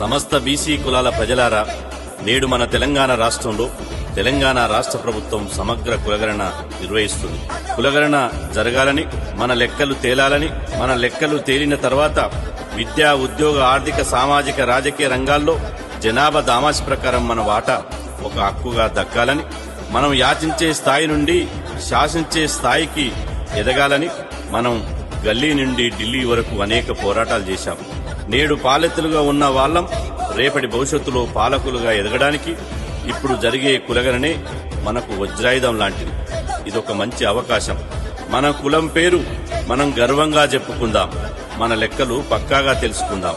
సమస్త బీసీ కులాల ప్రజలారా నేడు మన తెలంగాణ రాష్ట్రంలో తెలంగాణ రాష్ట్ర ప్రభుత్వం సమగ్ర కులగణన నిర్వహిస్తుంది. కులగణన జరగాలని మన లెక్కలు తేలాలని మన లెక్కలు తేలిన తర్వాత విద్యా ఉద్యోగ ఆర్థిక సామాజిక రాజకీయ రంగాల్లో జనాభా దామాసి ప్రకారం మన వాటా ఒక హక్కుగా దక్కాలని మనం యాచించే స్థాయి నుండి శాసించే స్థాయికి ఎదగాలని మనం గల్లీ నుండి ఢిల్లీ వరకు అనేక పోరాటాలు చేశాం నేడు పాలెత్తులుగా ఉన్న వాళ్ళం రేపటి భవిష్యత్తులో పాలకులుగా ఎదగడానికి ఇప్పుడు జరిగే కులగననే మనకు వజ్రాయుధం లాంటిది. ఇదొక మంచి అవకాశం. మన కులం పేరు మనం గర్వంగా చెప్పుకుందాం. మన లెక్కలు పక్కాగా తెలుసుకుందాం.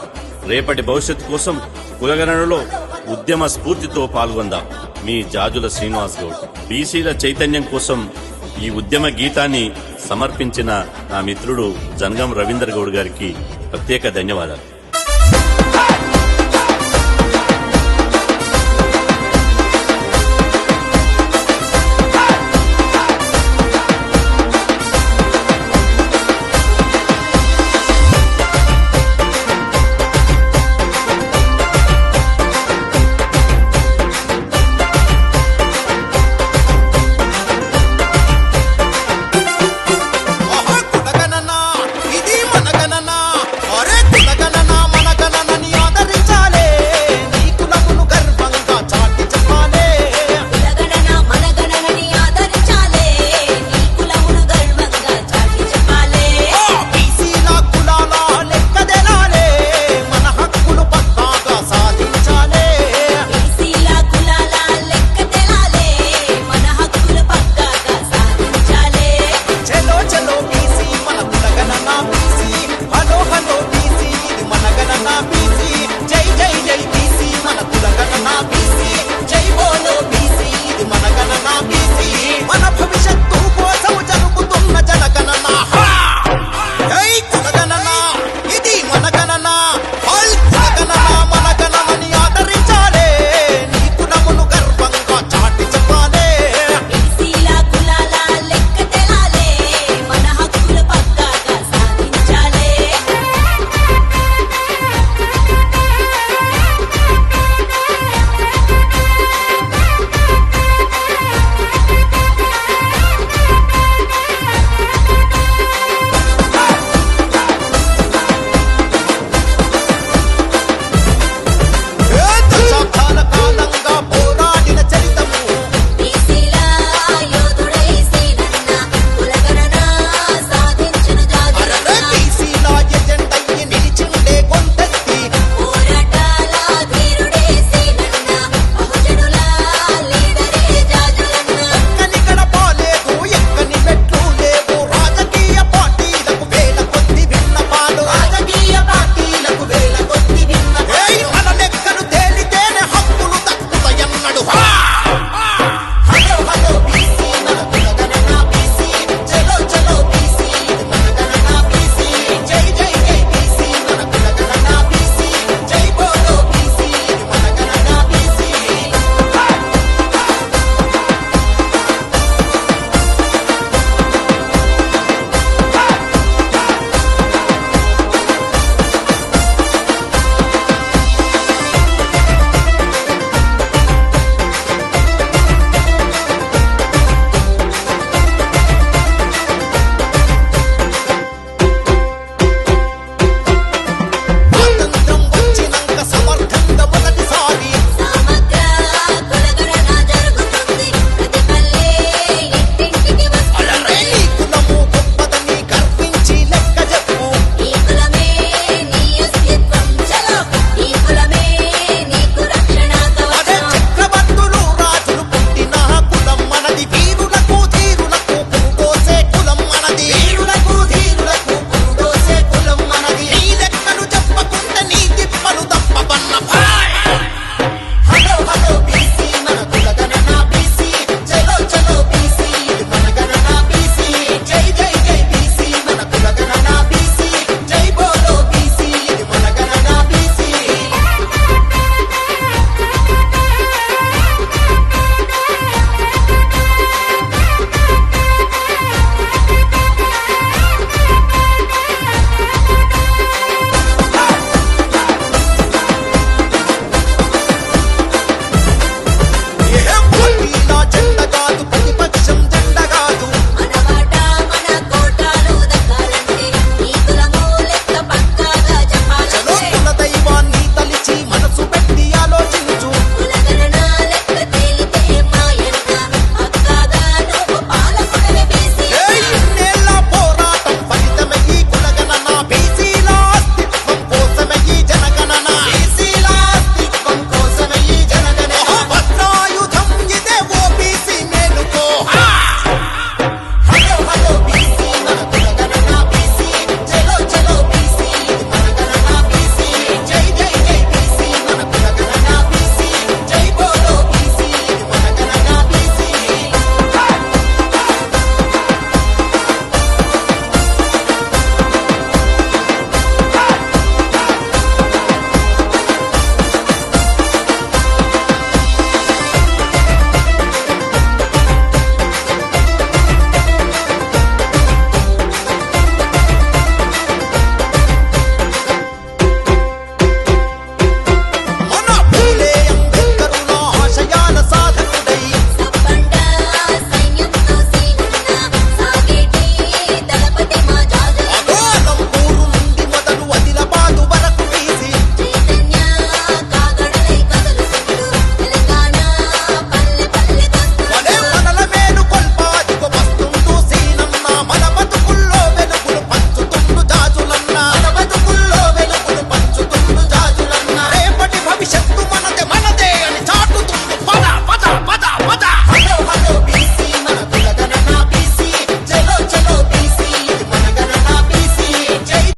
రేపటి భవిష్యత్తు కోసం కులగణనలో ఉద్యమ స్ఫూర్తితో పాల్గొందాం. మీ జాజుల శ్రీనివాస్ గౌడ్. బీసీల చైతన్యం కోసం ఈ ఉద్యమ గీతాన్ని సమర్పించిన నా మిత్రుడు జనగం రవీందర్ గౌడ్ గారికి ప్రత్యేక ధన్యవాదాలు.